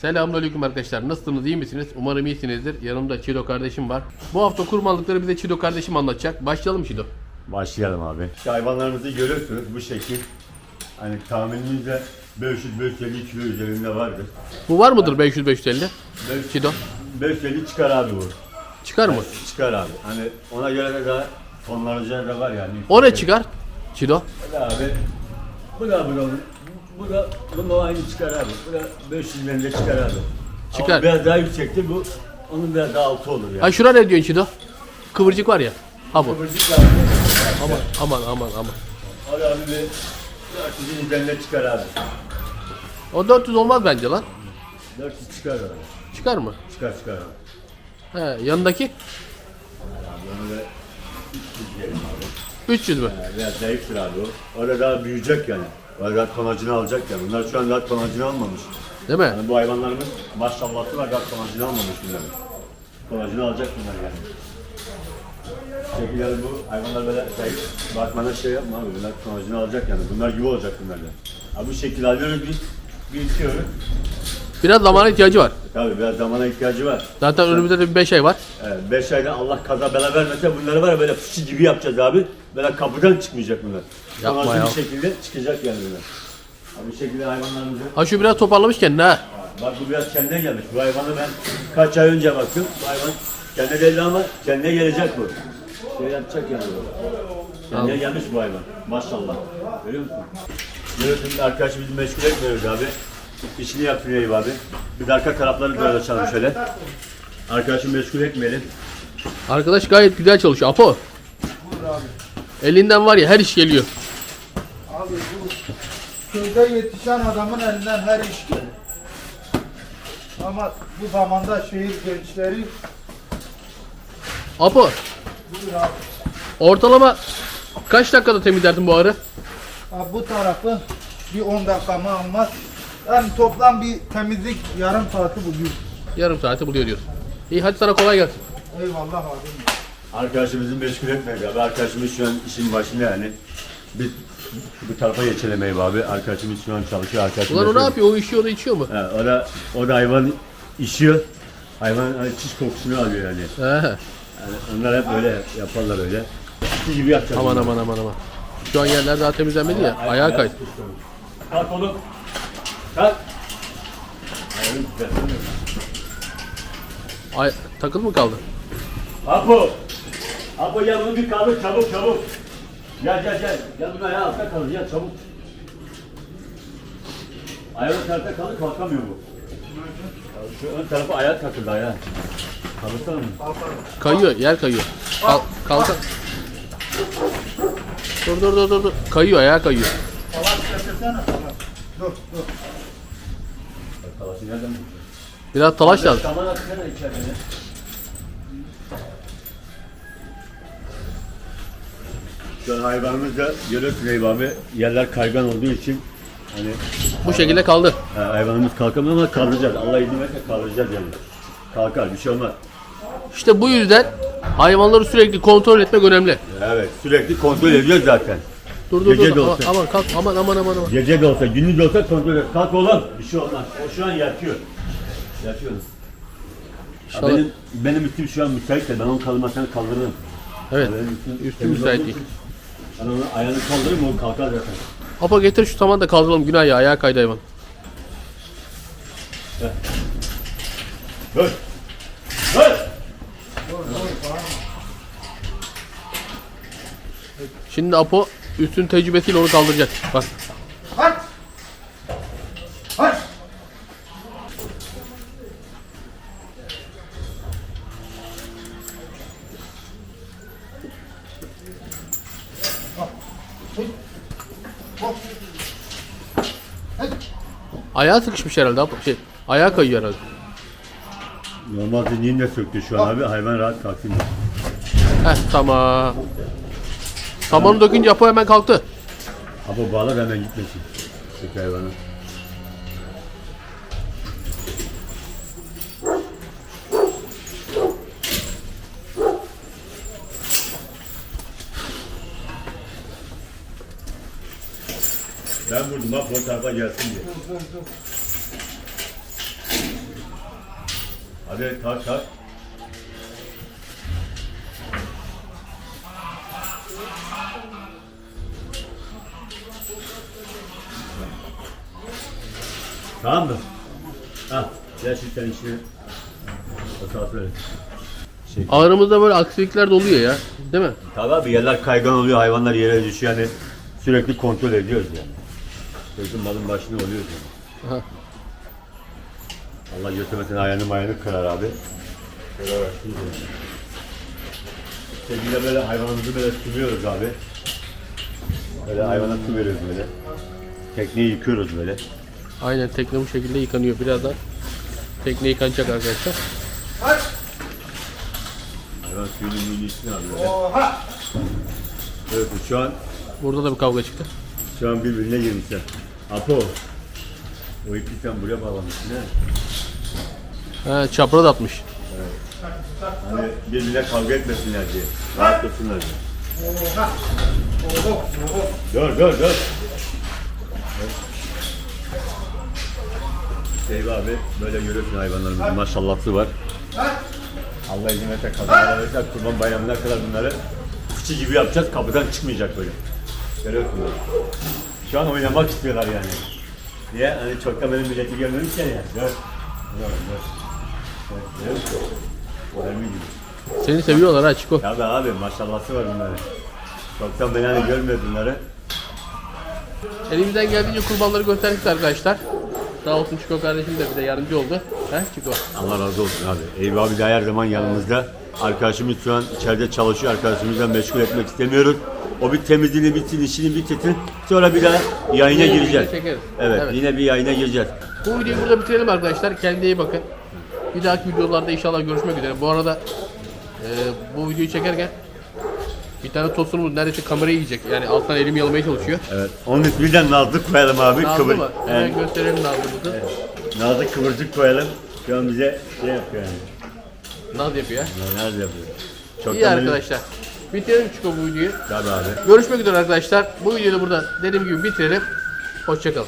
Selamünaleyküm arkadaşlar. Nasılsınız? iyi misiniz? Umarım iyisinizdir. Yanımda Çido kardeşim var. Bu hafta kurbanlıkları bize Çido kardeşim anlatacak. Başlayalım Çido. Başlayalım abi. İşte hayvanlarımızı görüyorsunuz bu şekil. Hani tahminimizde 500-550 kilo üzerinde vardır. Bu var mıdır 500-550? Çido. 550 çıkar abi bu. Çıkar mı? Çıkar abi. Hani ona göre de daha tonlarca da var yani. O ne çıkar? Çido. Da abi. Bu da bu da bu da bunun aynı çıkar abi. Bu da 500 üzerinde çıkar abi. Çıkar. Ama biraz daha yüksekti bu. Onun biraz daha altı olur yani. Ay şura ne diyorsun Çido? Kıvırcık var ya. Ha bu. Kıvırcık abi. Aman aman aman aman. Da abi bir 400'ün üzerinde çıkar abi. O 400 olmaz bence lan. 400 çıkar abi. Çıkar mı? Çıkar çıkar abi. He, yanındaki Abi onu da 300 diyelim abi. 300 mü? Yani biraz zayıftır abi o. O da daha büyüyecek yani. Daha tonajını alacak yani. Bunlar şu an daha tonajını almamış. Değil mi? Yani bu hayvanlarımız maşallahı var daha tonajını almamış bunlar. Tonajını alacak bunlar yani. Şekilleri bu hayvanlar böyle zayıf. Bakmana şey yapma abi. Bunlar tonajını alacak yani. Bunlar gibi olacak bunlar yani. Abi bu şekil alıyoruz biz. Büyütüyoruz. Biraz zamana ihtiyacı var. Tabii biraz zamana ihtiyacı var. Zaten önümüzde de bir 5 ay var. 5 ayda Allah kaza bela vermese bunları var ya böyle fıçı gibi yapacağız abi. Böyle kapıdan çıkmayacak bunlar. Yapma ya. bir şekilde çıkacak yani bunlar. Abi bu şekilde hayvanlarımızı Ha şu biraz toparlamış kendini ha. Bak bu biraz kendine gelmiş. Bu hayvanı ben kaç ay önce baktım. Bu hayvan kendine değil ama kendine gelecek bu. Şey yapacak yani bu. Kendine gelmiş bu hayvan. Maşallah. Görüyor musun? Görüyorsun arkadaş bizi meşgul etmiyoruz abi. İşini yapıyor Eyüp abi. Bir de arka tarafları biraz açalım şöyle. Arkadaşı meşgul etmeyelim. Arkadaş gayet güzel çalışıyor. Apo. Elinden var ya her iş geliyor. Abi bu köyde yetişen adamın elinden her iş gelir. Ama bu zamanda şehir gençleri Apo buyur abi. ortalama kaç dakikada temizlersin bu arı? Abi bu tarafı bir 10 dakikamı almaz. Yani toplam bir temizlik yarım saati buluyor. Yarım saati buluyor diyorsun. İyi hadi sana kolay gelsin. Eyvallah abi. Arkadaşımızı meşgul etmeyiz abi. Arkadaşımız şu an işin başında yani. Biz bu tarafa geçelim Eyüp abi. Arkadaşımız şu an çalışıyor. Arkadaşımız Ulan o ne yapıyor? O işiyor o da içiyor mu? Ha, o da o da hayvan işiyor. Hayvan hani çiş kokusunu alıyor yani. He. yani onlar hep öyle yaparlar öyle. Çiş gibi yapacağız. Aman aman aman aman. Şu an yerler daha temizlenmedi ya. Ayağa kay. Kalk oğlum. Kalk. Ayağını düzeltemiyorum. Ay, takıl mı kaldı? Apo. Apo gel bunu bir kaldır çabuk çabuk. Gel gel gel. Gel bunu ayağa altta kaldır gel çabuk. Ayağı tarafta kalır kalkamıyor bu. Şu ön tarafa ayağa takıldı ayağa. Kaldırsana mı? Kayıyor, yer kayıyor. Kal, kalk. Dur dur dur dur. Kayıyor, ayağa kayıyor. Salak. Dur dur. Talaşı nereden buldun? Biraz talaş atsana içeride. Şu an hayvanımızda görüyorsun Eyüp abi yerler kaygan olduğu için hani Bu şekilde kaldı. e, hayvanımız kalkamıyor ama kaldıracağız. Allah izin verirse kaldıracağız yani. Kalkar bir şey olmaz. İşte bu yüzden hayvanları sürekli kontrol etmek önemli. Evet sürekli kontrol ediyoruz zaten. Dur dur Gece dur. de Aman, olsa. aman kalk. Aman aman aman aman. Gece de olsa gündüz de olsa kontrol ediyoruz. Kalk oğlum bir şey olmaz. O şu an yatıyor. Yatıyor. Ya İnşallah. benim, benim üstüm şu an müsait de ben onun kaldırmasını kaldırırım. Evet. Benim üstüm, Üstü temiz müsait olduğu değil. için Ben onu ayağını kaldırırım o kalkar zaten. Apo getir şu samanı da kaldıralım. Günah ya. Ayağa kaydı hayvan. Dur. Dur. Şimdi Apo üstün tecrübesiyle onu kaldıracak. Bak. Hadi. Ayağı sıkışmış herhalde. Şey, ayağa kayıyor herhalde. Normal zihnini de söktü şu an abi. Hayvan rahat kalksın. Heh tamam. Samanı dökünce Apo hemen kalktı. Ama bağlar hemen gitmesin. Sök hayvanı. Ben vurdum o tarafa gelsin diye. Hadi kalk kalk. Tamam mı? Ha, işini. O saat verin. Şey, Aramızda böyle aksilikler de oluyor ya. Değil mi? Tabii abi yerler kaygan oluyor, hayvanlar yere düşüyor yani sürekli kontrol ediyoruz yani. Gözün malın başında oluyoruz yani. Aha. Allah götürmesin ayağını mayağını kırar abi. Şimdi. Sevgiyle böyle hayvanımızı böyle sürüyoruz abi. Böyle hayvana su veriyoruz böyle. Tekneyi yıkıyoruz böyle. Aynen tekne bu şekilde yıkanıyor. Birazdan tekne yıkanacak arkadaşlar. Hayvan suyunun iyisini abi böyle. Oha. Evet şu an Burada da bir kavga çıktı. şu an birbirine girmişler. Apo. O ipi sen buraya bağlamışsın ha. Ha, çapraz atmış. Hani birbirine kavga etmesinler diye. Rahatlasınlar diye. Oha. Oho. Oho. Dur dur dur. Seyfi abi böyle görüyorsun hayvanlarımızın maşallahı var. Allah izin verirse kazanırsa kurban bayramına kadar bunları fıçı gibi yapacağız kapıdan çıkmayacak böyle. Görüyorsun böyle. Şu an oynamak istiyorlar yani. Niye? Hani çok da benim milleti görmemişken ya. Dur dur. Evet, görüyor musun? Önemli gibi. Seni seviyorlar ha Çiko. Tabii abi maşallahı var bunların. Çoktan beni hani görmüyor bunları. Elimizden geldiğince kurbanları gösterdik arkadaşlar. Sağ olsun Çiko kardeşim de bize yardımcı oldu. He Çiko? Allah razı olsun abi. Eyüp abi de her zaman yanımızda. Arkadaşımız şu an içeride çalışıyor. Arkadaşımızla meşgul etmek istemiyoruz. O bir temizliğini bitsin, işini bitirsin. Sonra bir daha yayına gireceğiz. çekeriz. Evet, Evet. yine bir yayına gireceğiz. Bu videoyu burada bitirelim arkadaşlar. Kendinize iyi bakın. Bir dahaki videolarda inşallah görüşmek üzere. Bu arada e, bu videoyu çekerken bir tane tostunumuz neredeyse kamerayı yiyecek. Yani alttan elim yalamaya çalışıyor. Evet. Onun isminden Nazlı koyalım abi. Nazlı Kıvır- mı? Hemen Evet. gösterelim Nazlı'mızı. Nazlı kıvırcık koyalım. Şu an bize şey yapıyor yani. Naz yapıyor. Ya, Nazlı yapıyor. Çok İyi arkadaşlar. Bitirelim Çiko bu videoyu. Tabii abi. Görüşmek üzere arkadaşlar. Bu videoyu da burada dediğim gibi bitirelim. Hoşçakalın.